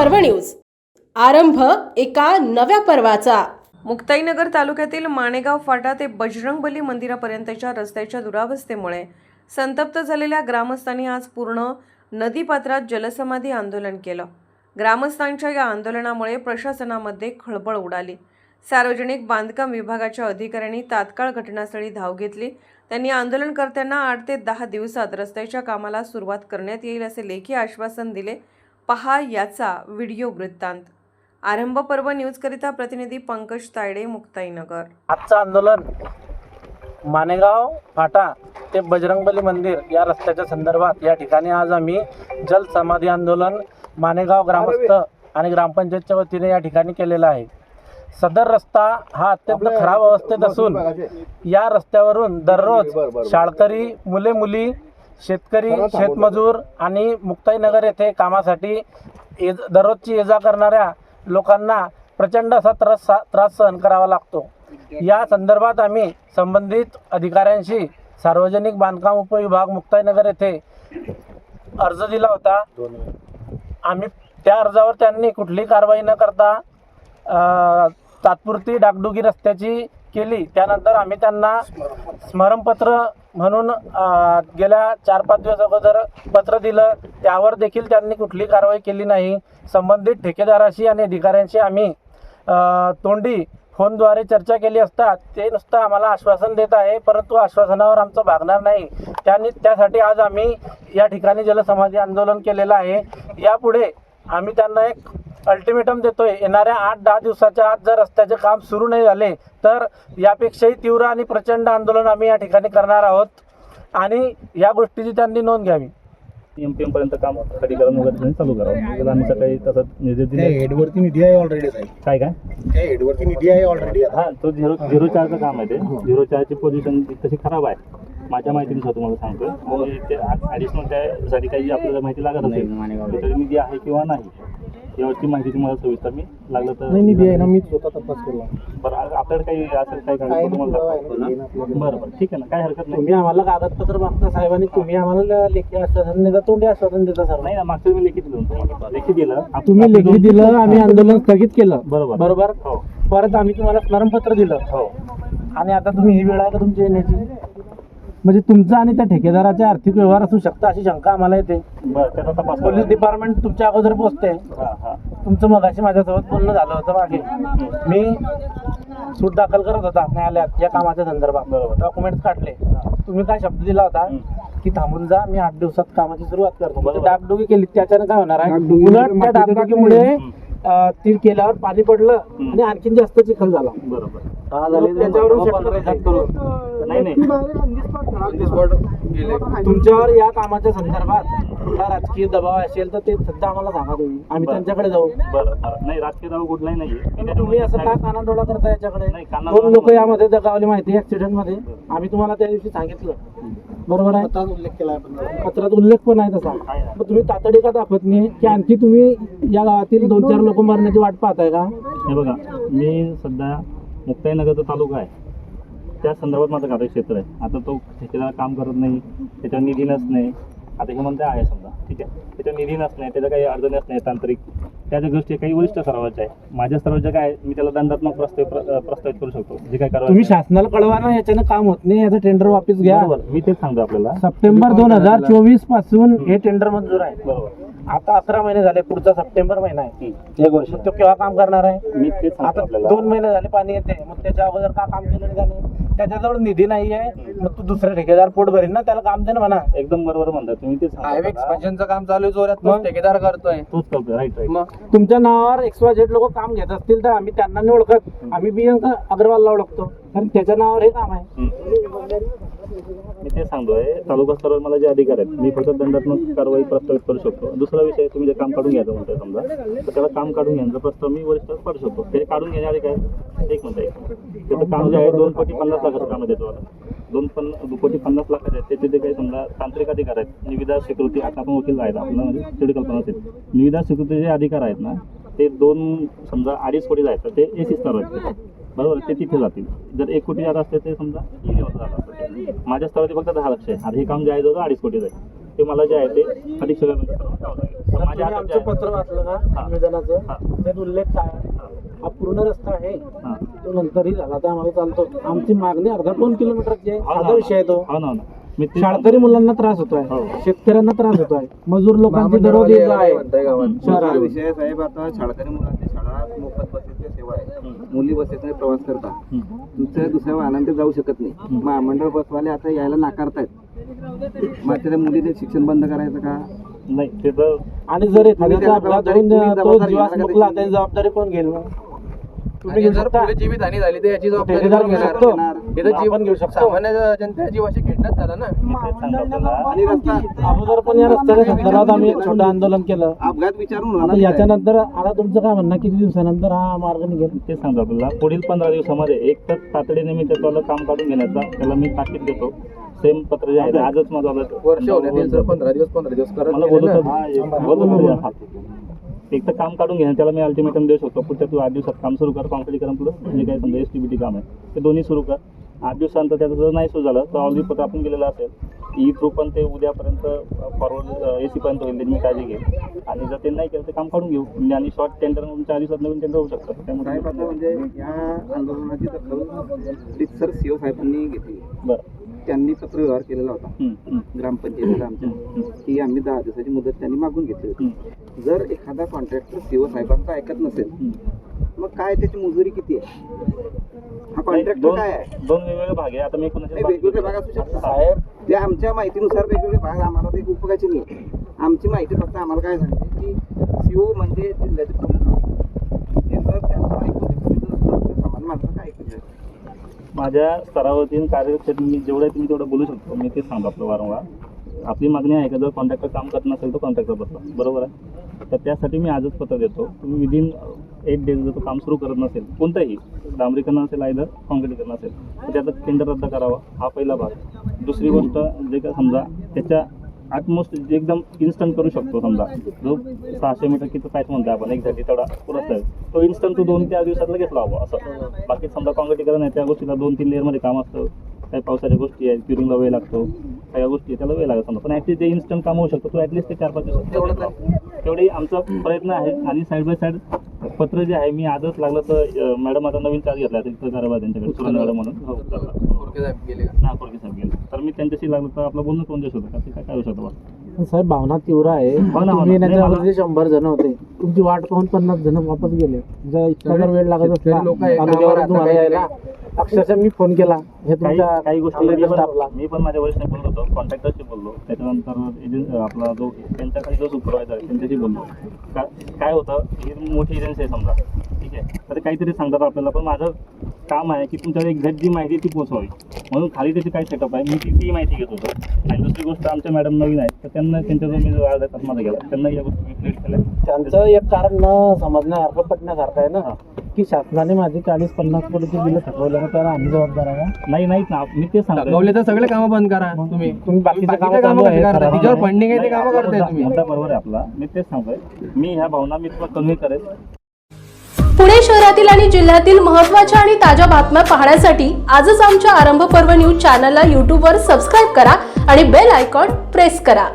पर्व न्यूज. आरंभ एका नव्या पर्वाचा. मुक्ताईनगर तालुक्यातील माणेगाव फाटा ते बजरंगबली मंदिरापर्यंतच्या रस्त्याच्या दुरावस्थेमुळे संतप्त झालेल्या ग्रामस्थांनी आज पूर्ण नदीपात्रात जलसमाधी आंदोलन केलं. ग्रामस्थांच्या या आंदोलनामुळे प्रशासनामध्ये खळबळ उडाली. सार्वजनिक बांधकाम विभागाच्या अधिकाऱ्यांनी तात्काळ घटनास्थळी धाव घेतली. त्यांनी आंदोलनकर्त्यांना आठ ते दहा दिवसात रस्त्याच्या कामाला सुरुवात करण्यात येईल असे लेखी आश्वासन दिले. पहा याचा व्हिडिओ वृत्तांत. आरंभ पर्व न्यूजकरिता प्रतिनिधी पंकज तायडे मुक्ताईनगर. आजचं आंदोलन मानेगाव फाटा ते बजरंगबली मंदिर या रस्त्याच्या संदर्भात या ठिकाणी आज आम्ही जल समाधी आंदोलन मानेगाव ग्रामस्थ आणि ग्रामपंचायतच्या वतीने या ठिकाणी केलेला आहे. सदर रस्ता हा अत्यंत खराब अवस्थेत असून या रस्त्यावरून दररोज शाळकरी मुले मुली शेतकरी शेतमजूर आणि मुक्ताईनगर येथे कामासाठी ये दररोजची ये जा करणाऱ्या लोकांना प्रचंड असा त्रास त्रास सहन करावा लागतो. या संदर्भात आम्ही संबंधित अधिकाऱ्यांशी सार्वजनिक बांधकाम उपविभाग मुक्ताईनगर येथे अर्ज दिला होता. आम्ही त्या अर्जावर त्यांनी कुठलीही कारवाई न करता तात्पुरती डागडुगी रस्त्याची केली. त्यानंतर आम्ही त्यांना स्मरणपत्र म्हणून गेल्या चार पाच दिवस अगोदर पत्र दिलं. त्यावर देखील त्यांनी कुठली कारवाई केली नाही. संबंधित ठेकेदाराशी आणि अधिकाऱ्यांशी आम्ही तोंडी फोनद्वारे चर्चा केली असता ते नुसतं आम्हाला आश्वासन देत आहे परंतु आश्वासनावर आमचं भागणार नाही. त्यांनी त्यासाठी आज आम्ही या ठिकाणी जलसमाधी आंदोलन केलेलं आहे. यापुढे आम्ही त्यांना एक अल्टिमेटम देतोय. येणाऱ्या आठ दहा दिवसाच्या आत जर रस्त्याचे काम सुरू नाही झाले तर यापेक्षाही तीव्र आणि प्रचंड आंदोलन आम्ही या ठिकाणी करणार आहोत. आणि या गोष्टीची त्यांनी नोंद घ्यावी. एम पी पर्यंत काम वगैरे चालू करावं. आम्ही सकाळी तसं निर्देश त्या दिले हेडवरती निधी आहे ऑलरेडी साहेब. काय काय? त्या हेडवरती निधी आहे ऑलरेडी हा तो झिरो झिरो चारचं काम आहे ते. झिरो चारची पोझिशन तशी खराब आहे. माझ्या माहितीनुसार तुम्हाला सांगतोय. आणि ते ॲडिशनल त्यासाठी काही आपल्याला माहिती लागत असेल. तरी निधी आहे किंवा नाही. यावरची माहिती तुम्हाला सविस्तर मी लागलं तर नाही निधी आहे ना मी स्वतः तपास करू बरं आ- आपल्याकडे काही असेल काही काय कागदपत्र तुम्हाला पुरावा दाखवा. ना. बरं बरं ठीक आहे ना काय हरकत नाही. तुम्ही आम्हाला कागदपत्र मागता साहेबांनी तुम्ही आम्हाला लेखी आश्वासन देता तोंडी आश्वासन देता सर नाही ना मागच्या वेळी लेखी दिलं तुम्हाला लेखी दिलं. आप- तुम्ही लेखी दोन- दिलं आम्ही आंदोलन स्थगित केलं. बरोबर. बरोबर? हो. परत आम्ही तुम्हाला स्मरणपत्र दिलं. हो. आणि आता तुम्ही ही वेळ आहे का तुमची येण्याची? म्हणजे तुमचा आणि त्या ठेकेदाराचे आर्थिक व्यवहार असू शकता अशी शंका आम्हाला येते. बरं त्याचा तपास पोलीस. डिपार्टमेंट तुमच्या अगोदर पोहोचते हा हा. तुमचं मगाशी माझ्यासोबत बोलणं झालं होतं मागे. मी सूट दाखल करत होता न्यायालयात या कामाच्या संदर्भात. बरोबर. डॉक्युमेंट्स काढले. तुम्ही काय शब्द दिला होता? की थांबून जा मी आठ दिवसात कामाची सुरुवात करतो. म्हणजे. डागडुगी केली त्याच्यानं काय होणार आहे? उलट म्हणजे त्या डागडुगीमुळे हम्म. अं, ती केल्यावर पाणी पडलं. आणि आणखीन जास्त चिखल झाला. बरोबर. नाही नाही. तुमच्यावर या कामाच्या संदर्भात कुठला राजकीय दबाव असेल तर ते सध्या आम्हाला सांगा तुम्ही. आम्ही बरं. त्यांच्याकडे जाऊ. बरं बरं. नाही राजकीय दावा कुठलाही मग तुम्ही असं का कानाडोळा करता याच्याकडे? नाही, कानाडोळा दोन लोक नाही. यामध्ये दगावले माहिती ऍक्सिडेंटमध्ये. आम्ही तुम्हाला त्या दिवशी सांगितलं. बरोबर आहे? उल्लेख केला पत्रात उल्लेख पण आहे तसा. मग तुम्ही तातडी का दाखवत नाही की आणखी तुम्ही या गावातील दोन चार लोक मरण्याची वाट पाहताय का? हे बघा मी सध्या मुक्ताईनगरचा तालुका आहे. त्या संदर्भात माझं कार्यक्षेत्र आहे. आता तो ठेकेदार काम करत नाही त्याच्यावर निधी नसणे. आता हे म्हणते आहे समजा. ठीक आहे. त्याच्यावर निधी नसणे त्याच्या काही अडचणी असणे तांत्रिक. त्या ज्या गोष्टी काही वरिष्ठ स्तरावरच्या आहे माझ्या स्तरावरच्या काय मी त्याला दंडात्मक प्रस्ताव प्र- प्रस्तावित करू शकतो. जे काय कारवाई तुम्ही शासनाला कळवा ना याच्यानं काम होत नाही याचं टेंडर वापस घ्या. बरोबर. मी तेच सांगतो आपल्याला. सप्टेंबर दोन हजार चोवीसपासून हे टेंडर मंजूर आहे. बरोबर. आता अकरा महिने झाले पुढचा सप्टेंबर महिना आहे. एक वर्ष तो केव्हा काम करणार आहे? मी आता आपल्याला. दोन महिने झाले पाणी येते मग त्याच्या अगोदर का काम केलं नाही त्याच्याजवळ निधी नाही आहे मग तू दुसरा ठेकेदार पोट भरीन ना त्याला काम दे ना म्हणा. एकदम बरोबर म्हणता तुम्ही तेच सांगता हायवे. एक्सपान्शनचं काम चालू आहे जोरात मग? ठेकेदार करतोय. तोच करतोय राईट राईट मग? तुमच्या नावावर एक्सवा जेड लोक काम घेत असतील तर आम्ही त्यांना नाही ओळखत. आम्ही बियंक अग्रवालला ओळखतो. कारण त्याच्या नावावर हे काम आहे. मी ते सांगतोय तालुका स्तरावर मला जे अधिकार आहेत मी फक्त दंडात्मक कारवाई प्रस्तावित करू शकतो. दुसरा विषय तुम्ही जे काम काढून घ्यायचं म्हणताय समजा तर त्याला काम काढून घ्यायचा प्रस्ताव मी वरिष्ठ पाडू शकतो. ते काढून घेण्याआधी काय? एक म्हणता एक त्याचं काम जे आहे दोन कोटी पन्नास लाखाचं काम आहे त्याचं दोन पन कोटी पन्नास लाखाचे आहेत. त्याचे जे काही समजा तांत्रिक अधिकार आहेत निविदा स्वीकृती आता आपण वकील आहेत आपल्याला म्हणजे तेवढी कल्पना असेल. निविदा स्वीकृतीचे अधिकार आहेत ना ते दोन समजा अडीच कोटी आहेत तर ते ए सी स्तरावर बरोबर ते तिथे जातील. जर एक कोटी जात असते ते समजा ई लेवल जात असते. माझ्या स्तरावरती फक्त दहा लक्ष आहे. आता हे काम जे आहे जवळ अडीच कोटीचं आहे ते मला जे आहे ते तर माझ्या आमचं आहे- पत्र वाचलं हा. का निवेदनाचं हा. त्यात उल्लेख काय आहे? हा. पूर्ण रस्ता आहे. हा. तो नंतरही झाला तर आम्हाला चालतो. आमची मागणी अर्धा दोन किलोमीटरची आहे हो ना, साधा विषय आहे तो. हो ना हो. ना मी ते शाळकरी मुलांना त्रास होतोय. हो. शेतकऱ्यांना त्रास होतोय. मजूर लोकांची दररोज आहे गावात. विषय आहे, साहेब आता शाळकरी मुलांची शाळा मोफत बसेसची सेवा आहे. मुली बसेसने प्रवास करतात. हं. दुसऱ्या दुसऱ्या वाहनाने ते जाऊ शकत नाही. महामंडळ बसवाले आता यायला नाकारतायत. मग त्या मुलीने शिक्षण बंद करायचं का? नाही ते तर आणि जर एखाद्याचा अपघात जबाबदारी- होऊन तो जबाबदारी जीवास मुकला त्याची? जबाबदारी कोण घेईल मग? तुम्ही जर जीवितहानी झाली तर याची जबाबदारी घेणार? शकतो इथं जीव आपण घेऊ शकतो. सामान्य जनता जीवाशी खेळण्यात झाला ना मी तेच सांगतो आपल्याला आणि रस्ता अगोदर पण या रस्त्याच्या संदर्भात आम्ही एक छोटं आंदोलन केलं. अपघात विचारून आता होणार नाही. याच्यानंतर आता तुमचं काय म्हणणं किती दिवसानंतर हा मार्ग निघेल? तेच सांगतो आपल्याला. पुढील पंधरा दिवसामध्ये एक तर तातडीने मी त्याचं काम काढून घेण्याचा त्याला मी ताकीद देतो. सेम पत्र जे आहे ते आजच माझं आलं. वर्ष होण्यात येईल सर पंधरा दिवस पंधरा दिवस करत मला गेले बोलत ना. होता- बोलत होता हा. एक तर काम काढून घेणं त्याला मी अल्टिमेटम देऊ शकतो. पुढच्या तू आठ दिवसात काम सुरू कर कॉन्क्रीटीकरण प्लस जे काही समजा एस टी बी टी काम आहे. ते दोन्ही सुरू कर. आठ दिवसानंतर त्याचं जर नाही सुरू झालं तर ऑलरेडी पत्र आपण गेलेलं असेल ई थ्रू पण ते उद्यापर्यंत फॉरवर्ड ए सी पर्यंत होईल त्याची मी काळजी घेईल आणि जर ते नाही केलं तर काम काढून घेऊ. म्हणजे आणि शॉर्ट टेंडर म्हणून चार दिवसात नवीन टेंडर होऊ शकतं त्यामुळे म्हणजे या आंदोलनाची दखल सर सीओ साहेबांनी घेतली. बरं. त्यांनी पत्र व्यवहार केलेला होता. ग्रामपंचायतीला आमच्या. की आम्ही दहा दिवसाची मुदत त्यांनी मागून घेतली होती. जर एखादा कॉन्ट्रॅक्टर सीओ साहेबांचा ऐकत नसेल. मग काय त्याची मजुरी किती आहे? हा कॉन्ट्रॅक्टर दोन काय आहे? दोन वेगवेगळे भाग आहे. आता मी नाही, वेगवेगळे भाग असू शकतात. साहेब. ते आमच्या माहितीनुसार वेगवेगळे भाग आम्हाला ते उपयोगाचे नाही. आमची माहिती फक्त आम्हाला काय सांगते की सीओ म्हणजे जिल्ह्याचे प्रमुख आहेत. ते जर त्यांचं ऐकून घेतलं तर आमच्या सामान्य माणसाचं काय ऐकून घ्यायचं? माझ्या स्तरावरती कार्यक्षेत्र मी जेवढं आहे तुम्ही तेवढं बोलू शकतो. मी तेच सांगतो आपलं वारंवार. आपली मागणी आहे का जर कॉन्ट्रॅक्टर काम करत नसेल तर कॉन्ट्रॅक्टर बसला. बरोबर आहे? तर त्यासाठी मी आजच पत्र देतो. तुम्ही विदिन एट डेज जर काम सुरू करत नसेल कोणतंही डांबरीकरण असेल आयदर कॉन्क्रीटीकरण असेल तर त्याचा टेंडर रद्द करावा हा पहिला भाग. दुसरी गोष्ट जे काय समजा त्याच्या आटमोस्ट एकदम इन्स्टंट करू शकतो समजा जो सहाशे मीटर किती पॅच म्हणतो आपण एक्झॅक्टली तेवढा पुरत आहे. तो इन्स्टंट तो दोन चार दिवसात लगेच लावा असं. बाकी समजा कॉन्क्रीटीकरण आहे त्या गोष्टीला दोन तीन लेअरमध्ये काम असतं. काही पावसाच्या गोष्टी आहेत क्युरिंगला वेळ लागतो. काही गोष्टी आहेत त्याला वेळ लागत समजा पण ॲटलीस्ट जे इन्स्टंट काम होऊ शकतो तो ॲटलीस्ट ते चार पाच दिवसात तेवढंच तेवढी आमचा प्रयत्न आहे. आणि साईड बाय साईड पत्र जे आहे मी आजच लागलं तर मॅडम आता नवीन चार्ज घेतला त्यांच्याकडे. मॅडम म्हणून. हो. हो. ना साहेब गेले. तर मी त्यांच्याशी लागलं तर आपलं बोलणं कोण देऊ शकतो का ते काय करू शकतो साहेब भावना तीव्र आहे. तुम्ही शंभर जण होते. तुमची वाट पाहून पन्नास जण वापस गेले. जर इतका जर वेळ लागत असला आहे, अक्षरशः मी फोन केला. हे काही तुमच्या काही गोष्टी मी. पण मी पण माझ्या वरिष्ठ बोललो होतो कॉन्ट्रॅक्टरशी बोललो. त्याच्यानंतर आपला जो त्यांच्या खाली जो सुपरवायझर आहे त्यांच्याशी बोललो. का काय होतं ही मोठी एजन्सी आहे समजा. ठीक आहे? तर काहीतरी सांगतात आपल्याला. पण माझं काम आहे की तुमच्याकडे एक्झॅक्ट जी माहिती आहे ती पोहोचवावी. म्हणून खाली त्याची काय सेटअप आहे मी ती ती माहिती घेत होतो. आणि दुसरी गोष्ट आमच्या मॅडम नवीन आहेत. तर त्यांना त्यांच्या जो मी जो अर्ध्या तास माझा गेला त्यांना या गोष्टी क्लिअर केल्या. त्यांचं एक कारण न समजण्यासारखं पटण्यासारखं आहे ना? की शासनाने माझी चाळीस पन्नास कोटीची बिलं थकवल्यानं तर आम्ही जबाबदार आहे का? नाही नाहीत ना. मी ते सांगतो तर सगळे कामं बंद करा. तुम्ही तुम्ही बाकीचे बाकीचे कामं कामं कशी करता? तिच्यावर फंडिंग आहे ते कामं नाही, करताय तुम्ही मुद्दा बरोबर आहे आपला. मी तेच सांगतोय. मी ह्या भावना मी तुला कन्व्हे करेल पुणे शहरातील आणि जिल्ह्यातील महत्त्वाच्या आणि ताज्या बातम्या पाहण्यासाठी आजच आमच्या आरंभ पर्व न्यूज चॅनलला यूट्यूबवर सबस्क्राईब करा आणि बेल आयकॉन प्रेस करा.